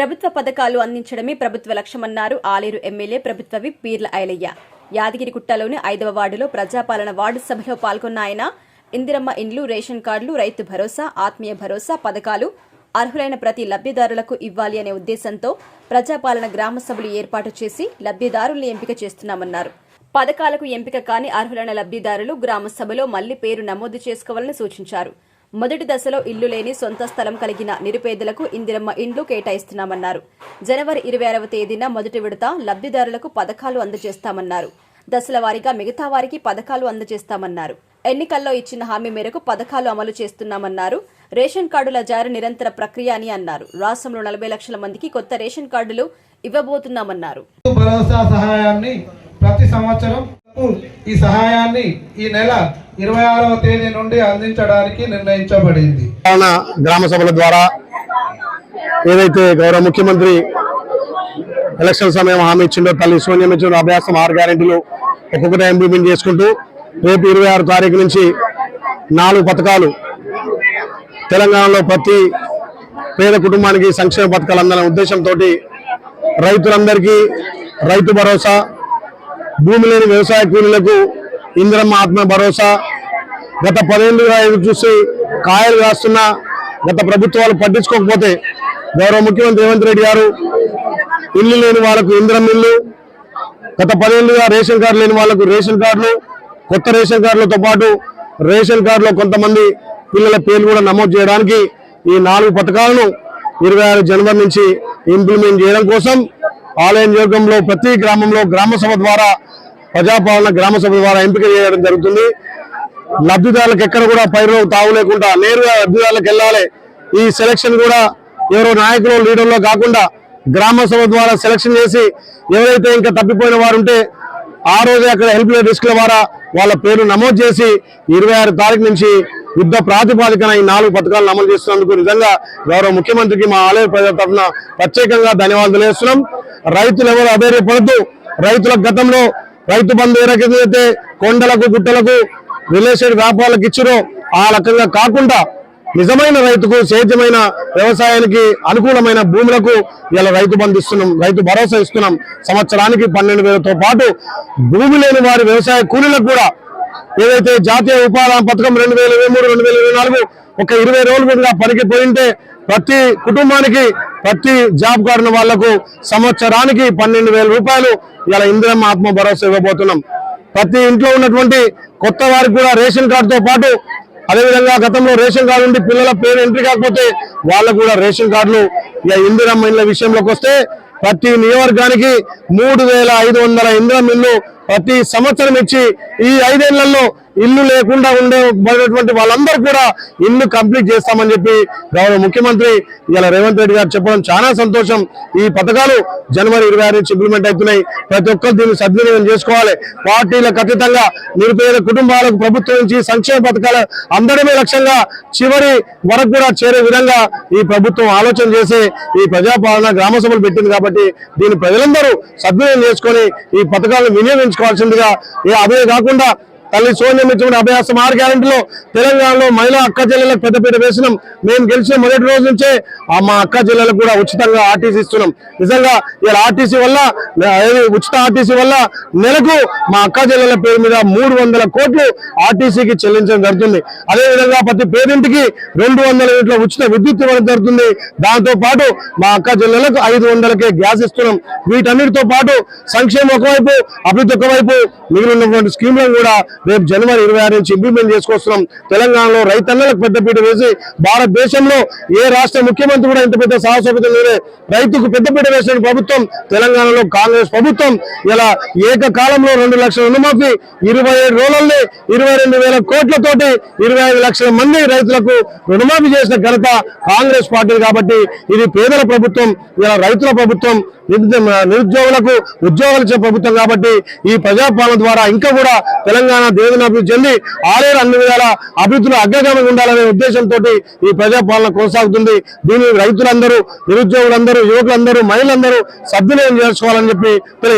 ప్రభుత్వ పథకాలు అందించడమే ప్రభుత్వ లక్ష్యమన్నారు ఆలేరు ఎమ్మెల్యే ప్రభుత్వ విప్ పీర్ల ఐలయ్య. యాదగిరిగుట్టలోని ఐదవ వార్డులో ప్రజాపాలన వార్డు సభలో పాల్గొన్న ఆయన ఇందిరమ్మ ఇండ్లు రేషన్ కార్డులు రైతు భరోసా ఆత్మీయ భరోసా పథకాలు అర్హులైన ప్రతి లబ్ధిదారులకు ఇవ్వాలి అనే ఉద్దేశంతో ప్రజాపాలన గ్రామ సభలు ఏర్పాటు చేసి లబ్ధిదారుల్ని ఎంపిక చేస్తున్నామన్నారు. పథకాలకు ఎంపిక కాని అర్హులైన లబ్ధిదారులు గ్రామ సభలో మళ్ళీ పేరు నమోదు చేసుకోవాలని సూచించారు. మొదటి దశలో ఇల్లు లేని సొంత స్థలం కలిగిన నిరుపేదలకు ఇందిరమ్మ ఇండ్లు కేటాయిస్తున్నామన్నారు. జనవరి ఇరవై ఆరవ తేదీన మొదటి విడత లబ్ధిదారులకు పథకాలు అందజేస్తామన్నారు. దశల వారీగా మిగతా వారికి పథకాలు అందజేస్తామన్నారు. ఎన్నికల్లో ఇచ్చిన హామీ మేరకు పథకాలు అమలు చేస్తున్నామన్నారు. రేషన్ కార్డుల జారీ నిరంతర ప్రక్రియ అని అన్నారు. రాష్ట్రంలో నలభై లక్షల మందికి కొత్త రేషన్ కార్డులు ఇవ్వబోతున్నామన్నారు. భరోసా సహాయాన్ని ప్రతి సంవత్సరం ఈ సహాయాన్ని ఈ నెల ఇరవై ఆరవ తేదీ నుండి అందించడానికి నిర్ణయించబడింది. గ్రామ సభల ద్వారా ఏదైతే గౌరవ ముఖ్యమంత్రి ఎలక్షన్ సమయం హామీ ఇచ్చిండో తల్లి సోనియం ఇచ్చిన అభ్యాసం ఆరు గ్యారెంటీలు ఒక్కొక్కటి ఇంప్లిమెంట్ చేసుకుంటూ రేపు ఇరవై ఆరు తారీఖు నుంచి నాలుగు పథకాలు తెలంగాణలో ప్రతి పేద కుటుంబానికి సంక్షేమ పథకాలు అందాలనే ఉద్దేశంతో రైతులందరికీ రైతు భరోసా భూమి లేని వ్యవసాయ కూలీలకు ఇంద్రమ్మ ఆత్మ భరోసా. గత పదేళ్ళుగా ఎదురు చూసి కాయలు కాస్తున్న గత ప్రభుత్వాలు పట్టించుకోకపోతే గౌరవ ముఖ్యమంత్రి రేవంత్ రెడ్డి గారు ఇల్లు లేని వాళ్ళకు ఇంద్రం ఇల్లు గత పదేళ్ళుగా రేషన్ కార్డు లేని వాళ్ళకు రేషన్ కార్డులు కొత్త రేషన్ కార్డులతో పాటు రేషన్ కార్డులో కొంతమంది పిల్లల పేర్లు కూడా నమోదు చేయడానికి ఈ నాలుగు పథకాలను ఇరవై ఆరు జనవరి నుంచి ఇంప్లిమెంట్ చేయడం కోసం ఆలయ నియోజకంలో ప్రతి గ్రామంలో గ్రామ సభ ద్వారా ప్రజాపాలన గ్రామ సభ ద్వారా ఎంపిక చేయడం జరుగుతుంది. లబ్ధిదారులకు ఎక్కడ కూడా పైరు తావు లేకుండా నేరుగా లబ్ధిదారులకు వెళ్ళాలి. ఈ సెలక్షన్ కూడా ఎవరో నాయకులు లీడర్లో కాకుండా గ్రామ సభ ద్వారా సెలక్షన్ చేసి ఎవరైతే ఇంకా తప్పిపోయిన వారు ఉంటే ఆ రోజే అక్కడ హెల్ప్ డెస్క్ల ద్వారా వాళ్ళ పేరు నమోదు చేసి ఇరవై ఆరు తారీఖు నుంచి యుద్ధ ప్రాతిపాదికన ఈ నాలుగు పథకాలను అమలు చేస్తున్నందుకు నిజంగా గౌరవ ముఖ్యమంత్రికి మా ఆలయ ప్రజల తరఫున ప్రత్యేకంగా ధన్యవాదాలు తెలియజేస్తున్నాం. రైతులు ఎవరు అధైర్యపడద్దు. రైతుల గతంలో రైతు బంధు ఏ రకంగా అయితే కొండలకు గుట్టలకు రిలేషన్ వ్యాపారాలకు ఇచ్చినో ఆ రకంగా కాకుండా నిజమైన రైతుకు సేద్యమైన వ్యవసాయానికి అనుకూలమైన భూములకు ఇలా రైతు బంధు ఇస్తున్నాం రైతు భరోసా ఇస్తున్నాం. సంవత్సరానికి పన్నెండు వేలతో పాటు భూమి లేని వారి వ్యవసాయ కూలీలకు కూడా ఏదైతే జాతీయ ఉపాధి పథకం రెండు వేల ఇరవై మూడు రెండు వేల ఇరవై నాలుగు ఒక ఇరవై రోజులు కూడా పనికి పోయింటే ప్రతి కుటుంబానికి ప్రతి జాబ్ కార్డుల వాళ్ళకు సంవత్సరానికి పన్నెండు వేల రూపాయలు ఇలా ఇందిరమ్మ ఆత్మ భరోసా ఇవ్వబోతున్నాం. ప్రతి ఇంట్లో ఉన్నటువంటి కొత్త వారికి కూడా రేషన్ కార్డుతో పాటు అదేవిధంగా గతంలో రేషన్ కార్డు ఉండి పిల్లల పేరు ఎంట్రీ కాకపోతే వాళ్ళకు కూడా రేషన్ కార్డులు ఇక ఇందిరమ్మ ఇళ్ళ విషయంలోకి వస్తే ప్రతి నియవర్గానికి మూడు వేల ఐదు వందల ఇందిరమ్మ ఇల్లు ప్రతి సంవత్సరం ఇచ్చి ఈ ఐదేళ్ళలో ఇల్లు లేకుండా ఉండే ఉండేటువంటి వాళ్ళందరూ కూడా ఇల్లు కంప్లీట్ చేస్తామని చెప్పి గౌరవ ముఖ్యమంత్రి ఇలా రేవంత్ రెడ్డి గారు చెప్పడం చాలా సంతోషం. ఈ పథకాలు జనవరి ఇరవై ఆరు నుంచి ఇంప్లిమెంట్ అవుతున్నాయి. ప్రతి ఒక్కరు దీన్ని సద్వినియోగం చేసుకోవాలి. పార్టీలకు అతీతంగా నిరుపేద కుటుంబాలకు ప్రభుత్వం నుంచి సంక్షేమ పథకాలు అందడమే లక్ష్యంగా చివరి వరకు కూడా చేరే విధంగా ఈ ప్రభుత్వం ఆలోచన చేసి ఈ ప్రజాపాలన గ్రామ సభలు పెట్టింది కాబట్టి దీన్ని ప్రజలందరూ సద్వినియోగం చేసుకొని ఈ పథకాలను వినియోగించుకోవాల్సిందిగా ఏ అదే కాకుండా తల్లి సోనియం ఇచ్చిన అభ్యాసం ఆరు గ్యారెంటీలో తెలంగాణలో మహిళా అక్క జిల్లాలకు పెద్దపీట వేసినాం. మేము గెలిచిన మొదటి రోజు నుంచే ఆ మా అక్క జిల్లాలకు కూడా ఉచితంగా ఆర్టీసీ ఇస్తున్నాం. నిజంగా ఇలా ఆర్టీసీ వల్ల ఉచిత ఆర్టీసీ వల్ల నెలకు మా అక్క జిల్లాల పేరు మీద మూడు వందల కోట్లు ఆర్టీసీకి చెల్లించడం జరుగుతుంది. అదేవిధంగా ప్రతి పేరెంట్కి రెండు వందల యూనిట్ల ఉచిత విద్యుత్ ఇవ్వడం జరుగుతుంది. దాంతో పాటు మా అక్క జిల్లాలకు ఐదు వందలకే గ్యాస్ ఇస్తున్నాం. వీటన్నిటితో పాటు సంక్షేమం ఒకవైపు అభివృద్ధి ఒకవైపు మిగిలినటువంటి స్కీమ్లను కూడా రేపు జనవరి ఇరవై ఆరు నుంచి ఇంప్లిమెంట్ చేసుకొస్తున్నాం. తెలంగాణలో రైతన్నలకు పెద్దపీట వేసి భారతదేశంలో ఏ రాష్ట్ర ముఖ్యమంత్రి కూడా ఇంత పెద్ద సాహసోపతం లేదే. రైతుకు పెద్దపీట వేసిన ప్రభుత్వం తెలంగాణలో కాంగ్రెస్ ప్రభుత్వం ఇలా ఏకకాలంలో రెండు లక్షల రుణమాఫీ ఇరవై ఏడు రోజుల్ని ఇరవై రెండు వేల కోట్లతోటి ఇరవై ఐదు లక్షల మంది రైతులకు రుణమాఫీ చేసిన ఘనత కాంగ్రెస్ పార్టీ కాబట్టి ఇది పేదల ప్రభుత్వం ఇలా రైతుల ప్రభుత్వం నిరుద్యోగులకు ఉద్యోగాలు ఇచ్చే ప్రభుత్వం కాబట్టి ఈ ప్రజాపాలన ద్వారా ఇంకా కూడా తెలంగాణ దేవనాభివృద్ధి చెంది ఆరేడు అన్ని విధాల అభివృద్ధిలో అగ్రగామి ఉండాలనే ఉద్దేశంతో ఈ ప్రజాపాలన కొనసాగుతుంది. దీని రైతులందరూ నిరుద్యోగులందరూ యువకులందరూ మహిళలందరూ సద్వినియోగం చేసుకోవాలని చెప్పి